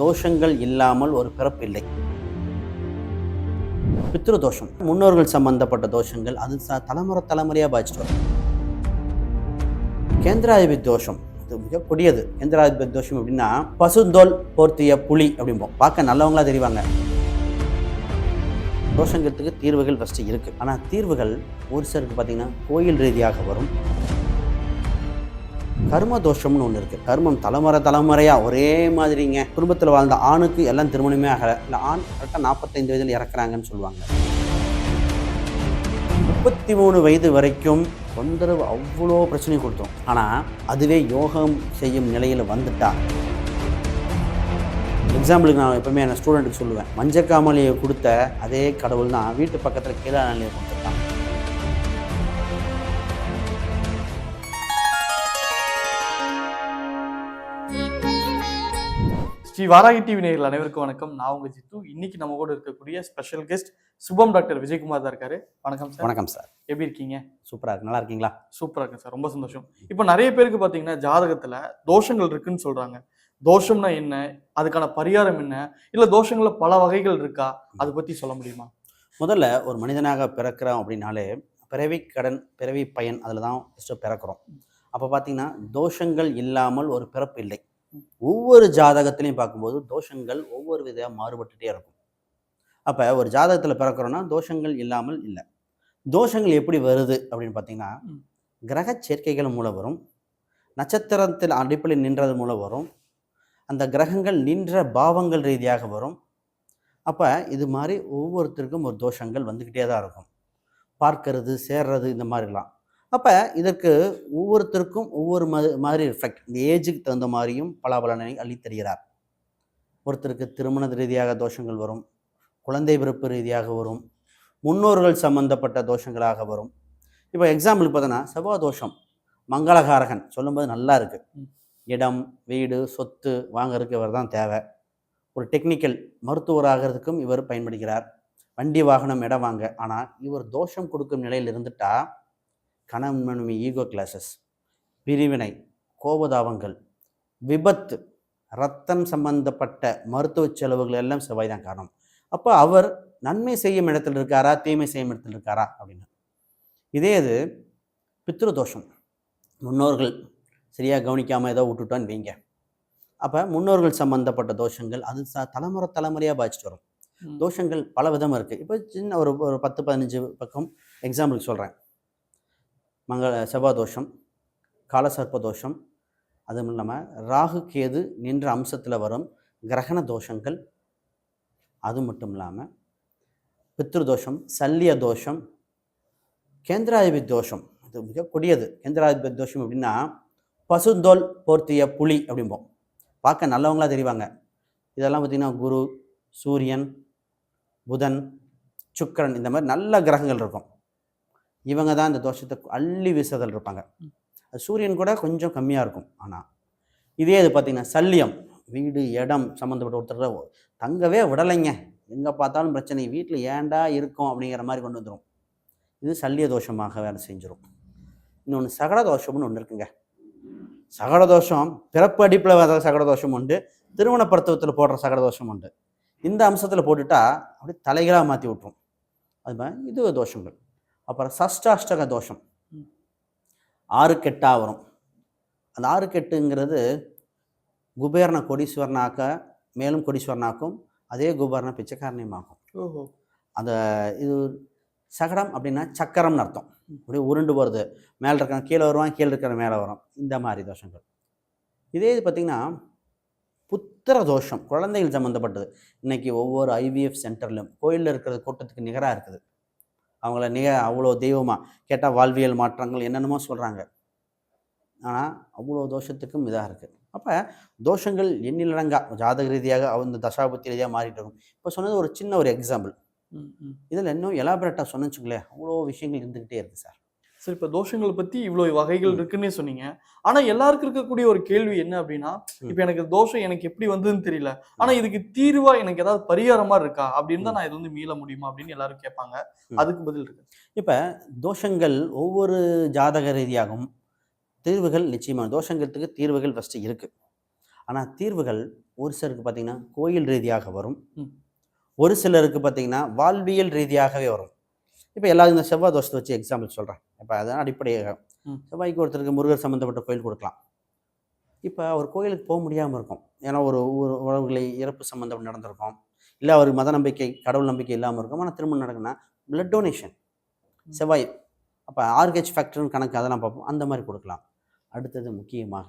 தோஷங்கள் இல்லாமல் ஒரு பிறப்பு இல்லை. பித்ரு தோஷம் முன்னோர்கள் சம்பந்தப்பட்ட தோஷங்கள் அது தலைமுறை தலைமுறையாக பாதிச்சுட்டு வரும். கேந்திராதிபதி தோஷம் இது மிக கொடியது. கேந்திராதிபதி தோஷம் அப்படின்னா பசுந்தோல் போர்த்திய புலி அப்படிம்போம். பார்க்க நல்லவங்களா தெரிவாங்க. தோஷங்கிறதுக்கு தீர்வுகள் ஃபஸ்ட்டு இருக்குது ஆனால் தீர்வுகள் ஒரு சிலருக்கு பார்த்திங்கன்னா கோயில் ரீதியாக வரும். கர்ம தோஷம்னு ஒன்று இருக்குது கர்மம் தலைமுறை தலைமுறையாக ஒரே மாதிரிங்க. குடும்பத்தில் வாழ்ந்த ஆணுக்கு எல்லாம் திருமணமே ஆகலை. இல்லை ஆண் கரெக்டாக நாற்பத்தைந்து வயதில் இறக்குறாங்கன்னு சொல்லுவாங்க. முப்பத்தி மூணு வயது வரைக்கும் தொந்தரவு அவ்வளோ பிரச்சனை கொடுத்தோம். ஆனால் அதுவே யோகம் செய்யும் நிலையில் வந்துட்டா. எக்ஸாம்பிளுக்கு நான் எப்பவுமே என் ஸ்டூடெண்ட்டுக்கு சொல்லுவேன். மஞ்சக்காமலையை கொடுத்த அதே கடவுள் தான். வீட்டு பக்கத்தில் கீழே நிலையை கொடுத்துருக்கான். ஸ்ரீ வாராகி டிவி நேயர்கள் அனைவருக்கும் வணக்கம். நான் உங்க ஜித்து. இன்னைக்கு நம்ம கூட இருக்கக்கூடிய ஸ்பெஷல் கெஸ்ட் சுபம் டாக்டர் விஜயகுமார் தான் இருக்காரு. வணக்கம் சார். வணக்கம் சார். எப்படி இருக்கீங்க? சூப்பராக இருக்கு. நல்லா இருக்கீங்களா? சூப்பரா இருக்கு சார். ரொம்ப சந்தோஷம். இப்போ நிறைய பேருக்கு பாத்தீங்கன்னா ஜாதகத்துல தோஷங்கள் இருக்குன்னு சொல்றாங்க. தோஷம்னா என்ன? அதுக்கான பரிகாரம் என்ன? இல்ல தோஷங்கள்ல பல வகைகள் இருக்கா? அதை பத்தி சொல்ல முடியுமா? முதல்ல ஒரு மனிதனாக பிறக்கிறோம் அப்படின்னாலே பிறவி கடன் பிறவி பயன் அதில் தான் ஃபஸ்ட்டு பிறக்கிறோம். அப்போ பார்த்தீங்கன்னா தோஷங்கள் இல்லாமல் ஒரு பிறப்பு இல்லை. ஒவ்வொரு ஜாதகத்திலையும் பார்க்கும்போது தோஷங்கள் ஒவ்வொரு வித மாறுபட்டுட்டே இருக்கும். அப்போ ஒரு ஜாதகத்தில் பிறக்கிறோன்னா தோஷங்கள் இல்லாமல் இல்லை. தோஷங்கள் எப்படி வருது அப்படின்னு பார்த்தீங்கன்னா. கிரக சேர்க்கைகள் மூலம் வரும். நட்சத்திரத்தில் அடிப்படையில் நின்றது மூலம் வரும். அந்த கிரகங்கள் நின்ற பாவங்கள் ரீதியாக வரும். அப்போ இது மாதிரி ஒவ்வொருத்தருக்கும் ஒரு தோஷங்கள் வந்துக்கிட்டே தான் இருக்கும். பார்க்கறது சேர்றது இந்த மாதிரிலாம். அப்போ இதற்கு ஒவ்வொருத்தருக்கும் ஒவ்வொரு மாதிரி எஃபெக்ட் இந்த ஏஜுக்கு தகுந்த மாதிரியும் பலாபலனை அள்ளித் தருகிறார். ஒருத்தருக்கு திருமண ரீதியாக தோஷங்கள் வரும் குழந்தை பிறப்பு ரீதியாக வரும் முன்னோர்கள் சம்பந்தப்பட்ட தோஷங்களாக வரும். இப்போ எக்ஸாம்பிளுக்கு பார்த்தோன்னா செவ்வாய் தோஷம் மங்களகாரகன் சொல்லும்போது நல்லா இருக்கு. ம். இடம் வீடு சொத்து வாங்குறதுக்கு இவர் தான் தேவை. ஒரு டெக்னிக்கல் மருத்துவராகிறதுக்கும் இவர் பயன்படுகிறார். வண்டி வாகனம் இடம் வாங்க. ஆனால் இவர் தோஷம் கொடுக்கும் நிலையில் இருந்துட்டா கணவன் மனைவி ஈகோ கிளாஸஸ். பிரிவினை கோபதாபங்கள் விபத்து ரத்தம் சம்பந்தப்பட்ட மருத்துவ செலவுகள் எல்லாம் செவ்வாய் தான் காரணம். அப்போ அவர் நன்மை செய்யும் இடத்துல இருக்காரா தீமை செய்யும் இடத்துல இருக்காரா அப்படின்னு. இதே இது பித்ரு தோஷம் முன்னோர்கள் சரியாக கவனிக்காமல் ஏதோ விட்டுட்டோன்னு வைங்க. அப்போ முன்னோர்கள் சம்பந்தப்பட்ட தோஷங்கள் அது ச தலைமுறை தலைமுறையாக பாதிச்சுட்டு வரும். தோஷங்கள் பல விதமாக இருக்குது இப்போ சின்ன ஒரு ஒரு பத்து பதினஞ்சு பக்கம் எக்ஸாம்பிளுக்கு சொல்கிறேன் மங்கள செவ்வாதோஷம் காலசர்ப்ப தோஷம் அதுவும் இல்லாமல் ராகு கேது நின்ற அம்சத்தில் வரும் கிரகண தோஷங்கள் அது மட்டும் இல்லாமல் பித்ரு தோஷம் சல்லிய தோஷம் கேந்திராதிபதி தோஷம் இது மிக கொடியது. கேந்திராதிபதி தோஷம் எப்படின்னா பசுந்தோல் போர்த்திய புலி அப்படிம்போம். பார்க்க நல்லவங்களாக தெரிவாங்க. இதெல்லாம் பார்த்திங்கன்னா குரு சூரியன் புதன் சுக்கிரன் இந்த மாதிரி நல்ல கிரகங்கள் இருக்கும். இவங்க தான் இந்த தோஷத்தை அள்ளி வீசுதல் இருப்பாங்க. அது சூரியன் கூட கொஞ்சம் கம்மியாக இருக்கும். ஆனால் இதே இது பார்த்திங்கன்னா சல்லியம் வீடு இடம் சம்மந்தப்பட்ட ஒருத்தர் தங்கவே விடலைங்க. எங்கே பார்த்தாலும் பிரச்சனை. வீட்டில் ஏன்டா இருக்கும் அப்படிங்கிற மாதிரி கொண்டு வந்துடும் இது சல்லிய தோஷமாக வேலை செஞ்சிடும் இன்னொன்று சகட தோஷம்னு ஒன்று இருக்குங்க. சகட தோஷம் பிறப்பு அடிப்பில் வர சகட தோஷம் உண்டு. திருமண பருத்தவத்தில் போடுற சகட தோஷம் உண்டு. இந்த அம்சத்தில் போட்டுட்டா அப்படியே தலைகளாக மாற்றி விட்ரும் அது மாதிரி இது தோஷங்கள். அப்புறம் சஷ்டாஷ்டக தோஷம். ஆறு கெட்டாக வரும். அந்த ஆறு கெட்டுங்கிறது குபேரனை கொடீஸ்வரனாக்க மேலும் கொடீஸ்வரனாக்கும் அதே குபேரனை பிச்சைக்காரனையுமாக்கும். ஓஹோ. அந்த இது சகடம் அப்படின்னா சக்கரம்னு அர்த்தம். அப்படியே உருண்டு போகிறது மேலே இருக்க கீழே வருவான் கீழே இருக்கிற மேலே வரும். இந்த மாதிரி தோஷங்கள். இதே இது பார்த்திங்கன்னா புத்திர தோஷம் குழந்தைகள் சம்மந்தப்பட்டது இன்னைக்கு ஒவ்வொரு ஐவிஎஃப் சென்டர்லையும் கோயிலில் இருக்கிற கூட்டத்துக்கு நிகராக இருக்குது. அவங்கள நிக அவ்வளோ தெய்வமாக கேட்டால் வாழ்வியல் மாற்றங்கள் என்னென்னமோ சொல்கிறாங்க ஆனால் அவ்வளோ தோஷத்துக்கும் இதாக இருக்குது அப்போ தோஷங்கள் எண்ணிலடங்கா ஜாதக ரீதியாக அந்த தசாபுத்தி ரீதியாக மாறிட்டு இருக்கும். இப்போ சொன்னது ஒரு சின்ன ஒரு எக்ஸாம்பிள். இதில் இன்னும் எலாபரேட்டாக சொன்னச்சுங்களேன் அவ்வளோ விஷயங்கள் இருந்துக்கிட்டே இருக்குது சார். சரி இப்ப தோஷங்களை பத்தி இவ்வளவு வகைகள் இருக்குன்னே சொன்னீங்க. ஆனா எல்லாருக்கும் இருக்கக்கூடிய ஒரு கேள்வி என்ன அப்படின்னா. இப்ப எனக்கு தோஷம் எனக்கு எப்படி வந்ததுன்னு தெரியல. ஆனா இதுக்கு தீர்வா எனக்கு ஏதாவது பரிகாரமா இருக்கா? அப்படின்னு தான் நான் இது வந்து மீள முடியுமா? அப்படின்னு எல்லாரும் கேட்பாங்க. அதுக்கு பதில் இருக்கு. இப்போ தோஷங்கள் ஒவ்வொரு ஜாதக ரீதியாகவும் தீர்வுகள் நிச்சயமாக தோஷங்கிறதுக்கு தீர்வுகள் ஃபஸ்ட்டு இருக்குது ஆனால் தீர்வுகள் ஒரு சிலருக்கு பார்த்தீங்கன்னா கோயில் ரீதியாக வரும். ஒரு சிலருக்கு பார்த்தீங்கன்னா வாழ்வியல் ரீதியாகவே வரும். இப்போ எல்லாரும் இந்த செவ்வாய் தோஷத்தை வச்சு எக்ஸாம்பிள் சொல்கிறேன் இப்போ அதான் அடிப்படையாக. செவ்வாய்க்கு ஒருத்தருக்கு முருகர் சம்மந்தப்பட்ட கோயில் கொடுக்கலாம். இப்போ அவர் கோயிலுக்கு போக முடியாமல் இருக்கும். ஏன்னா ஒரு ஒரு உறவுகளை இறப்பு சம்மந்தம் நடந்திருக்கும். இல்லை அவருக்கு மத நம்பிக்கை கடவுள் நம்பிக்கை இல்லாமல் இருக்கும். ஆனால் திருமணம் நடக்குன்னா பிளட் டொனேஷன் செவ்வாய். அப்போ ஆர்ஹெச் ஃபேக்டர்னு கணக்கு அதெல்லாம் பார்ப்போம். அந்த மாதிரி கொடுக்கலாம். அடுத்தது முக்கியமாக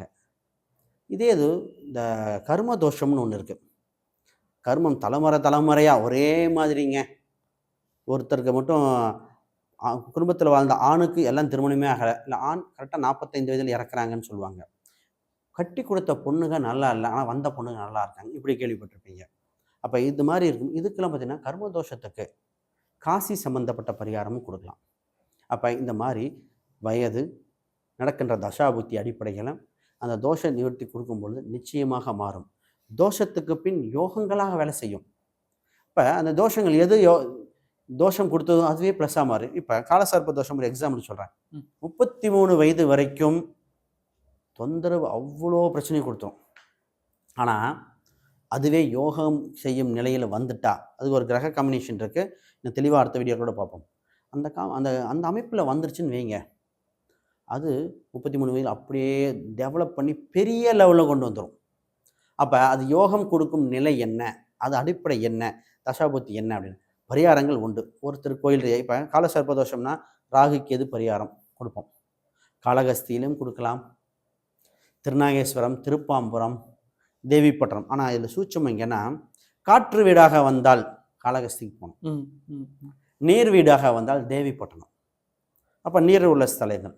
இதே இது இந்த கர்ம தோஷம்னு ஒன்று இருக்குது கர்மம் தலைமுறை தலைமுறையாக ஒரே மாதிரிங்க. ஒருத்தருக்கு மட்டும் குடும்பத்தில் வாழ்ந்த ஆணுக்கு எல்லாம் திருமணமே ஆகலை. இல்லை ஆண் கரெக்டாக நாற்பத்தைந்து வயதில் இறக்குறாங்கன்னு சொல்லுவாங்க. கட்டி கொடுத்த பொண்ணுங்க நல்லா இல்லை. ஆனால் வந்த பொண்ணுங்க நல்லா இருக்காங்க. இப்படி கேள்விப்பட்டிருப்பீங்க. அப்போ இது மாதிரி இருக்கும். இதுக்கெல்லாம் பார்த்தீங்கன்னா கர்மதோஷத்துக்கு காசி சம்மந்தப்பட்ட பரிகாரமும் கொடுக்கலாம். அப்போ இந்த மாதிரி வயது நடக்கின்ற தசாபுத்தி அடிப்படையில் அந்த தோஷ நிவர்த்தி கொடுக்கும்பொழுது நிச்சயமாக மாறும். தோஷத்துக்கு பின் யோகங்களாக வேலை செய்யும். இப்போ அந்த தோஷங்கள் எது யோ தோஷம் கொடுத்ததும் அதுவே ப்ளஸ்ஸாக மாறும் இப்போ காலசர்ப்ப தோஷம் ஒரு எக்ஸாம்பிள் சொல்கிறேன். முப்பத்தி மூணு வயது வரைக்கும் தொந்தரவு அவ்வளோ பிரச்சனை கொடுத்தோம். ஆனால் அதுவே யோகம் செய்யும் நிலையில் வந்துட்டா. அது ஒரு கிரக காம்பினேஷன் இருக்குது இன்னும் தெளிவாக அடுத்த வீடியோ கூட பார்ப்போம். அந்த கா அந்த அந்த அமைப்பில் வந்துருச்சுன்னு வைங்க. அது முப்பத்தி மூணு வயது அப்படியே டெவலப் பண்ணி பெரிய லெவலில் கொண்டு வந்துடும் அப்போ அது யோகம் கொடுக்கும் நிலை என்ன? அது அடிப்படை என்ன? தசாபுத்தி என்ன அப்படின்னு. பரிகாரங்கள் உண்டு. ஒருத்தர் கோயில் இப்போ காலசர்ப்ப தோஷம்னா ராகுக்கு எது பரிகாரம் கொடுப்போம்? காளகஸ்தியிலும் கொடுக்கலாம். திருநாகேஸ்வரம் திருப்பாம்புரம் தேவிப்பட்டினம். ஆனால் இதில் சூட்சம் எங்கன்னா காற்று வீடாக வந்தால் காளகஸ்திக்கு போகணும். நீர் வீடாக வந்தால் தேவிப்பட்டினம். அப்போ நீர் உள்ள ஸ்தலங்கள்.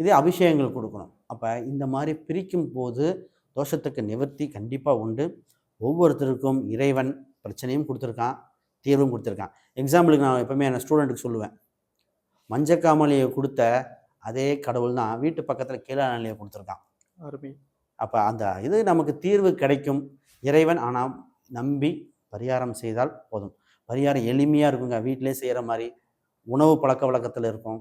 இதே அபிஷேகங்கள் கொடுக்கணும். அப்போ இந்த மாதிரி பிரிக்கும் போது தோஷத்துக்கு நிவர்த்தி கண்டிப்பாக உண்டு. ஒவ்வொருத்தருக்கும் இறைவன் பிரச்சனையும் கொடுத்துருக்கான். தீர்வும் கொடுத்துருக்கான். எக்ஸாம்பிளுக்கு நான் எப்பவுமே என் ஸ்டூடெண்ட்டுக்கு சொல்லுவேன். மஞ்சக்காமலையை கொடுத்த அதே கடவுள் தான் வீட்டு பக்கத்தில் கீழாநிலையை கொடுத்துருக்கான். அப்போ அந்த இது நமக்கு தீர்வு கிடைக்கும். இறைவன் ஆனால் நம்பி பரிகாரம் செய்தால் போதும். பரிகாரம் எளிமையாக இருக்குங்க. வீட்டிலே செய்கிற மாதிரி உணவு பழக்க வழக்கத்தில் இருக்கும்.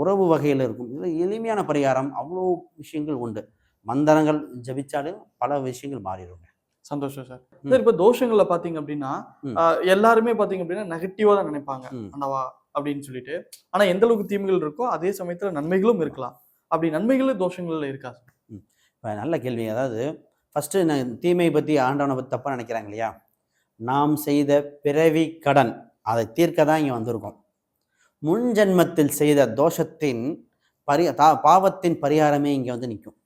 உறவு வகையில் இருக்கும். இது எளிமையான பரிகாரம் அவ்வளோ விஷயங்கள் உண்டு. மந்திரங்கள் ஜபிச்சாலும் பல விஷயங்கள் மாறிடுங்க. சந்தோஷம் சார். சார் இப்ப தோஷங்கள்ல பாத்தீங்க அப்படின்னா எல்லாருமே பாத்தீங்க அப்படின்னா நெகட்டிவா தான் நினைப்பாங்க. ம். அண்டவா அப்படின்னு சொல்லிட்டு. ஆனா எந்த அளவுக்கு தீமைகள் இருக்கோ அதே சமயத்துல நன்மைகளும் இருக்கலாம். அப்படி நன்மைகளும் தோஷங்கள்ல இருக்கா சார்? இப்போ நல்ல கேள்வி. அதாவது ஃபஸ்ட்டு நான் தீமை பற்றி ஆண்டவனை பற்றி தப்பாக நினைக்கிறாங்க இல்லையா? நாம் செய்த பிறவி கடன் அதை தீர்க்க தான் இங்கே வந்திருக்கோம். முன் ஜென்மத்தில் செய்த தோஷத்தின் பரி தா பாவத்தின் பரிகாரமே இங்கே வந்து நிற்கும்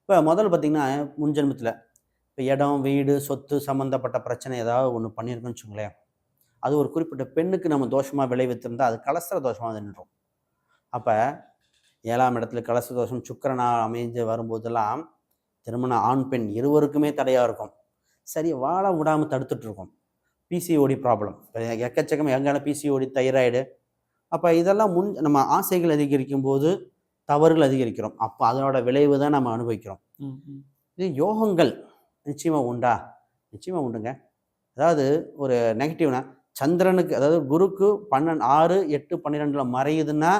இப்போ முதல்ல பார்த்திங்கன்னா முன் ஜென்மத்தில் இப்போ இடம் வீடு சொத்து சம்மந்தப்பட்ட பிரச்சனை ஏதாவது ஒன்று பண்ணியிருக்கோன்னு வச்சுங்களேன் அது ஒரு குறிப்பிட்ட பெண்ணுக்கு நம்ம தோஷமாக விளைவித்திருந்தால் அது கலஸ்திர தோஷமாக நின்றோம் அப்போ ஏழாம் இடத்துல கலச தோஷம் சுக்கிரனா அமைஞ்சு வரும்போதெல்லாம் திருமணம் ஆண் பெண் இருவருக்குமே தடையாக இருக்கும். சரி வாழ விடாமல் தடுத்துட்டு இருக்கோம். பிசிஓடி ப்ராப்ளம் எக்கச்சக்கம் எங்கான பிசிஓடி தைராய்டு. அப்போ இதெல்லாம் முன் நம்ம ஆசைகள் அதிகரிக்கும் போது தவறுகள் அதிகரிக்கிறோம். அப்போ அதனோட விளைவு தான் நம்ம அனுபவிக்கிறோம். இது யோகங்கள். நிச்சயமாக உண்டா? நிச்சயமாக உண்டுங்க. அதாவது ஒரு நெகட்டிவ்னா சந்திரனுக்கு அதாவது குருக்கு பன்னெண்டு ஆறு எட்டு பன்னிரெண்டில் மறையுதுன்னா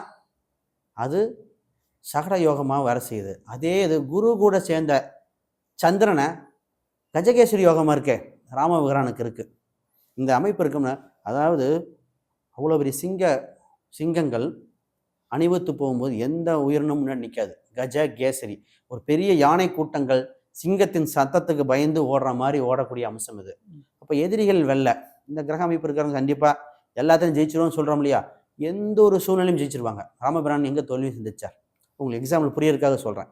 அது சகட யோகமாக வேலை செய்யுது. அதே இது குரு கூட சேர்ந்த சந்திரனை கஜகேஸ்வரி யோகமாக இருக்கே ராமவிகரானுக்கு இருக்குது இந்த அமைப்பு இருக்கும்னா அதாவது அவ்வளோ பெரிய சிங்க சிங்கங்கள் அணிவத்து போகும்போது எந்த உயிரினமும் முன்னாடி நிற்காது கஜ கேசரி ஒரு பெரிய யானை கூட்டங்கள் சிங்கத்தின் சத்தத்துக்கு பயந்து ஓடுற மாதிரி ஓடக்கூடிய அம்சம் இது. அப்போ எதிரிகள் வெல்ல இந்த கிரக அமைப்பு இருக்கிறவங்க கண்டிப்பாக எல்லாத்தையும் ஜெயிச்சிருவோம்னு சொல்கிறோம் இல்லையா? எந்த ஒரு சூழ்நிலையும் ஜெயிச்சிருவாங்க. ராமபிரான் எங்கே தோல்வி சந்திச்சார்? உங்களுக்கு எக்ஸாம்பிள் புரியறதுக்காக சொல்கிறேன்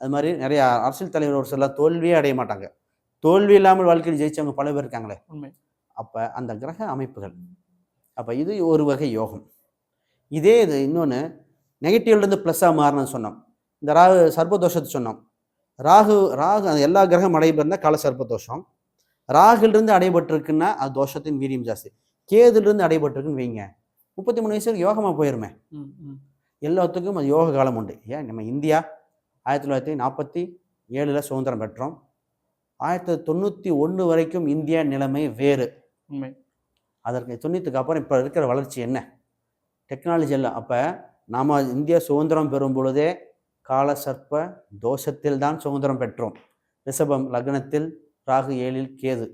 அது மாதிரி நிறைய அரசியல் தலைவர் ஒரு சில தோல்வியே அடைய மாட்டாங்க. தோல்வி இல்லாமல் வாழ்க்கையில் ஜெயிச்சவங்க பல பேர் இருக்காங்களே? அப்போ அந்த கிரக அமைப்புகள். அப்போ இது ஒரு வகை யோகம். இதே இது இன்னொன்று நெகட்டிவ்லேருந்து ப்ளஸ்ஸாக மாறணும்னு சொன்னோம். இந்த ராகு சர்ப்பதோஷத்தை சொன்னோம். ராகு ராகு எல்லா கிரகம் அடைபெறிருந்தால் கால சர்ப்பதோஷம் ராகுலேருந்து அடைபட்டிருக்குன்னா அது தோஷத்தின் வீரியம் ஜாஸ்தி. கேதுலேருந்து அடைபட்டிருக்குன்னு வைங்க. முப்பத்தி மூணு வயசுக்கு யோகமாக போயிருமே. எல்லாத்துக்கும் அது யோக காலம் உண்டு. ஏன்? நம்ம இந்தியா ஆயிரத்தி தொள்ளாயிரத்தி நாற்பத்தி ஏழில் சுதந்திரம் பெற்றோம். ஆயிரத்தி தொள்ளாயிரத்தி தொண்ணூற்றி ஒன்று வரைக்கும் இந்தியா நிலைமை வேறு. அதற்கு தொண்ணூற்றுக்கு அப்புறம் இப்போ இருக்கிற வளர்ச்சி என்ன? டெக்னாலஜி எல்லாம். அப்போ நாம் இந்தியா சுதந்திரம் பெறும் பொழுதே காலசர்ப்ப தோஷத்தில் தான் சுதந்திரம் பெற்றோம். ரிஷபம் லக்னத்தில் ராகு ஏழில் கேது.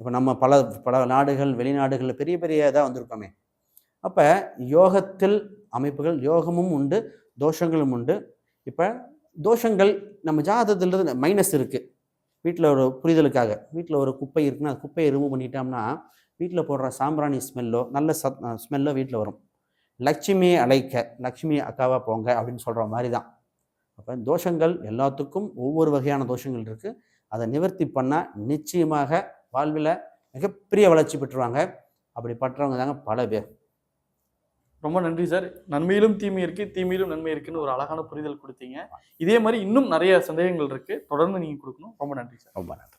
இப்போ நம்ம பல பல நாடுகள் வெளிநாடுகளில் பெரிய பெரிய இதாக வந்திருக்கோமே. அப்போ யோகத்தில் அமைப்புகள் யோகமும் உண்டு தோஷங்களும் உண்டு. இப்போ தோஷங்கள் நம்ம ஜாதகத்தில் மைனஸ் இருக்குது வீட்டில் ஒரு புரிதலுக்காக வீட்டில் ஒரு குப்பை இருக்குன்னா அது குப்பையை ரிமூவ் பண்ணிட்டோம்னா வீட்டில் போடுற சாம்பிராணி ஸ்மெல்லோ நல்ல சத் ஸ்மெல்லோ வீட்டில் வரும். லட்சுமியை அழைக்க லட்சுமி அக்காவாக போங்க அப்படின்னு சொல்கிற மாதிரி தான். அப்போ தோஷங்கள் எல்லாத்துக்கும் ஒவ்வொரு வகையான தோஷங்கள் இருக்குது அதை நிவர்த்தி பண்ணால் நிச்சயமாக வாழ்வில் மிகப்பெரிய வளர்ச்சி பெற்றுருவாங்க அப்படி பற்றவங்க தாங்க பல பேர். ரொம்ப நன்றி சார். நன்மையிலும் தீமை இருக்கு தீமையிலும் நன்மை இருக்குன்னு ஒரு அழகான புரிதல் கொடுத்தீங்க. இதே மாதிரி இன்னும் நிறைய சந்தேகங்கள் இருக்கு. தொடர்ந்து நீங்க கொடுக்கணும். ரொம்ப நன்றி சார். ரொம்ப நன்றி.